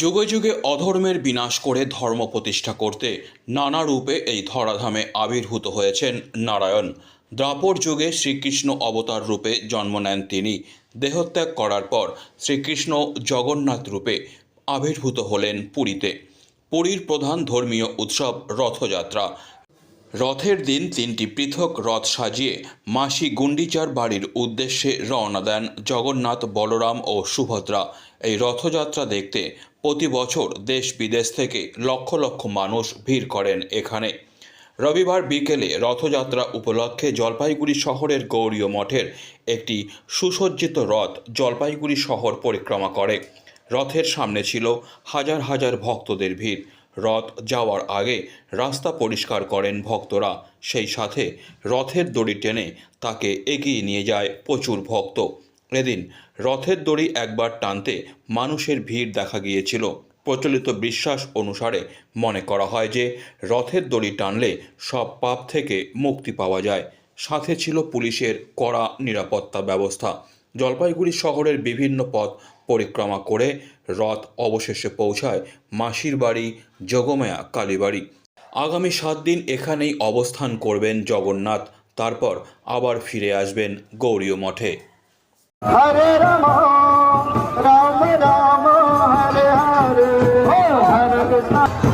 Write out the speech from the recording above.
যুগে যুগে অধর্মের বিনাশ করে ধর্ম প্রতিষ্ঠা করতে নানা রূপে এই ধরাধামে আবির্ভূত হয়েছেন নারায়ণ। দ্রাপর যুগে শ্রীকৃষ্ণ অবতার রূপে জন্ম নেন তিনি। দেহত্যাগ করার পর শ্রীকৃষ্ণ জগন্নাথ রূপে আবির্ভূত হলেন পুরীতে। পুরীর প্রধান ধর্মীয় উৎসব রথযাত্রা। রথের দিন তিনটি পৃথক রথ সাজিয়ে মাসি গুন্ডিচার বাড়ির উদ্দেশ্যে রওনা দেন জগন্নাথ, বলরাম ও সুভদ্রা। এই রথযাত্রা দেখতে প্রতি বছর দেশ বিদেশ থেকে লক্ষ লক্ষ মানুষ ভিড় করেন এখানে। রবিবার বিকেলে রথযাত্রা উপলক্ষে জলপাইগুড়ি শহরের গৌরীয় মঠের একটি সুসজ্জিত রথ জলপাইগুড়ি শহর পরিক্রমা করে। রথের সামনে ছিল হাজার হাজার ভক্তদের ভিড়। রথ যাওয়ার আগে রাস্তা পরিষ্কার করেন ভক্তরা। সেই সাথে রথের দড়ি টেনে তাকে এগিয়ে নিয়ে যায় প্রচুর ভক্ত। এদিন রথের দড়ি একবার টানতে মানুষের ভিড় দেখা গিয়েছিল। প্রচলিত বিশ্বাস অনুসারে মনে করা হয় যে, রথের দড়ি টানলে সব পাপ থেকে মুক্তি পাওয়া যায়। সাথে ছিল পুলিশের কড়া নিরাপত্তা ব্যবস্থা। জলপাইগুড়ি শহরের বিভিন্ন পথ পরিক্রমা করে রথ অবশেষে পৌঁছায় মাসির বাড়ি যোগমায়া কালীবাড়ি। আগামী সাত দিন এখানেই অবস্থান করবেন জগন্নাথ, তারপর আবার ফিরে আসবেন গৌরীয় মঠে। রাম রাম, হরে হরে হরে কৃষ্ণ।